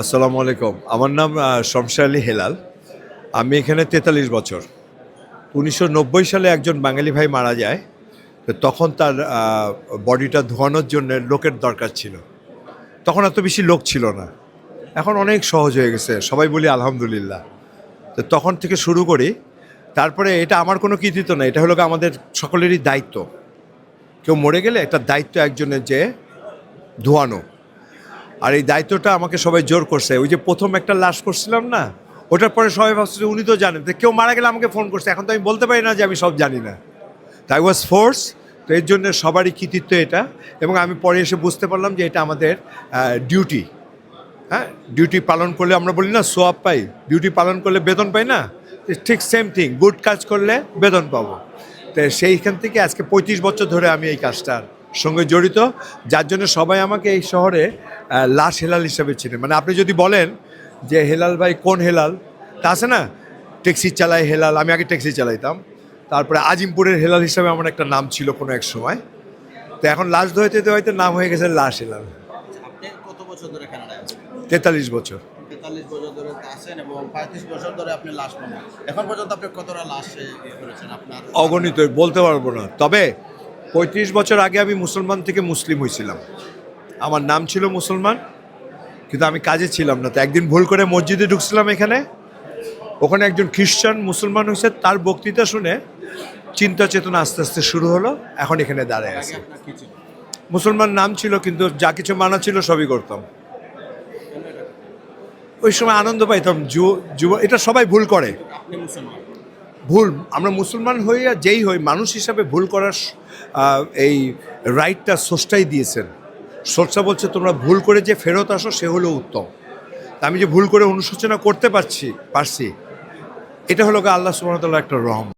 আসসালামু আলাইকুম। আমার নাম শমশা আলী হেলাল। আমি এখানে তেতাল্লিশ বছর। উনিশশো নব্বই সালে একজন বাঙালি ভাই মারা যায়। তো তখন তার বডিটা ধোয়ানোর জন্য লোকের দরকার ছিল। তখন এত বেশি লোক ছিল না। এখন অনেক সহজ হয়ে গেছে। সবাই বলি আলহামদুলিল্লাহ। তো তখন থেকে শুরু করি। তারপরে এটা আমার কোনো কৃতিত্ব না। এটা হলো আমাদের সকলেরই দায়িত্ব। কেউ মরে গেলে একটা দায়িত্ব একজনের যে ধোয়ানো। আর এই দায়িত্বটা আমাকে সবাই জোর করছে। ওই যে প্রথম একটা লাশ করছিলাম না, ওটার পরে সবাই ভাবছে উনি তো জানেন। তো কেউ মারা গেলে আমাকে ফোন করছে। এখন তো আমি বলতে পারি না যে আমি সব জানি না। তাই ওয়াজ ফোর্স তো এর জন্য সবারই কৃতিত্ব এটা। এবং আমি পরে এসে বুঝতে পারলাম যে এটা আমাদের ডিউটি হ্যাঁ? ডিউটি পালন করলে আমরা বলি না সোয়াব পাই। ডিউটি পালন করলে বেতন পাই না? ঠিক সেম থিং গুড কাজ করলে বেতন পাবো। তো সেইখান থেকে আজকে পঁয়ত্রিশ বছর ধরে আমি এই কাজটার সঙ্গে জড়িত যার জন্য সবাই আমাকে এই শহরে লাশ হেলাল হিসাবে চিনে। মানে আপনি যদি বলেন যে হেলাল ভাই কোন হেলাল তা আছে না? ট্যাক্সি চালায় হেলাল আমি আগে ট্যাক্সি চালাইতাম। তারপরে আজিমপুরের হেলাল হিসাবে আমার একটা নাম ছিল কোনো এক সময়। তো এখন লাশ ধোয়াইতে হয়তো নাম হয়ে গেছে লাশ হেলাল। তেতাল্লিশ বছর। তেতাল্লিশ বছর ধরে আছেন এবং পঁয়ত্রিশ বছর ধরে আপনি লাশ এখন পর্যন্ত আপনি কতটা লাশ করেছেন আপনার? অগণিত বলতে পারব না। তবে পঁয়ত্রিশ বছর আগে আমি মুসলমান থেকে মুসলিম হয়েছিলাম। আমার নাম ছিল মুসলমান, কিন্তু আমি কাজে ছিলাম না। তো একদিন ভুল করে মসজিদে ঢুকছিলাম এখানে। ওখানে একজন খ্রিস্টান মুসলমান হয়েছে, তার বক্তৃতা শুনে চিন্তা চেতনা আস্তে আস্তে শুরু হলো, এখন এখানে দাঁড়ায় আছে। মুসলমান নাম ছিল, কিন্তু যা কিছু মানা ছিল সবই করতাম? ওই সময় আনন্দ পাইতাম, যুব এটা সবাই ভুল করে। ভুল, আমরা মুসলমান হইয়া যেই হই, মানুষ হিসাবে ভুল করার এই রাইটটা সোর্সটাই দিয়েছেন। সোর্সটা বলছে, তোমরা ভুল করে যে ফেরত আসো, সে হলো উত্তম। আমি যে ভুল করে অনুশোচনা করতে পারছি পারছি, এটা হলো আল্লাহ ওয়া একটা রহম।